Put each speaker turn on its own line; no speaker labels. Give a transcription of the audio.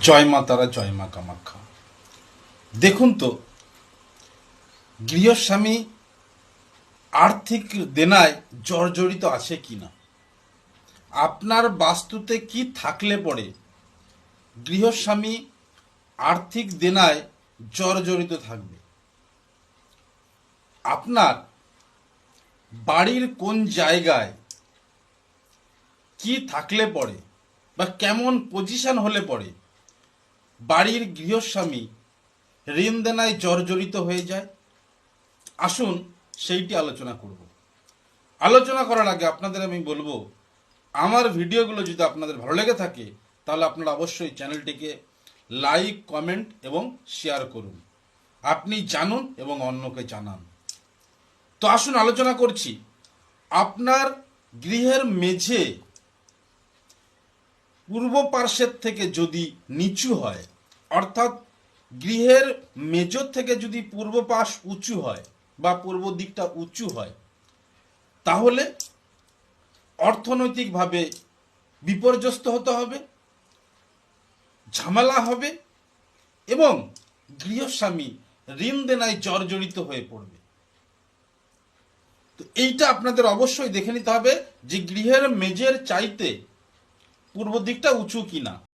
জয় মা তারা, জয় মা কামাখ্যা। দেখুন তো, গৃহস্বামী আর্থিক দেনায় জর্জরিত আছে কি না আপনার বাস্তুতে কি থাকলে পরে গৃহস্বামী আর্থিক দেনায় জর্জরিত থাকবে? আপনার বাড়ির কোন জায়গায় কি থাকলে পরে বা কেমন পজিশন হলে পরে বাড়ির গৃহস্বামী ঋণ দেনায় জর্জরিত হয়ে যায়। আসুন সেইটি আলোচনা করব। আলোচনা করার আগে আপনাদের আমি বলব, আমার ভিডিওগুলো যদি আপনাদের ভালো লেগে থাকে, তাহলে আপনারা অবশ্যই চ্যানেলটিকে লাইক, কমেন্ট এবং শেয়ার করুন। আপনি জানুন এবং অন্যকে জানান। তো আসুন আলোচনা করছি। আপনার গৃহের মেঝে পূর্ব পার্শ্বের থেকে যদি নিচু হয় অর্থাৎ গৃহের মেজর থেকে যদি পূর্ব পাশ উঁচু হয় বা পূর্ব দিকটা উঁচু হয়, তাহলে অর্থনৈতিকভাবে বিপর্যস্ত হতে হবে, ঝামেলা হবে এবং গৃহস্বামী ঋণ দেনায় জর্জরিত হয়ে পড়বে। তো এইটা আপনাদের অবশ্যই দেখে নিতে হবে যে গৃহের মেজের চাইতে পূর্ব দিকটা উঁচু কিনা।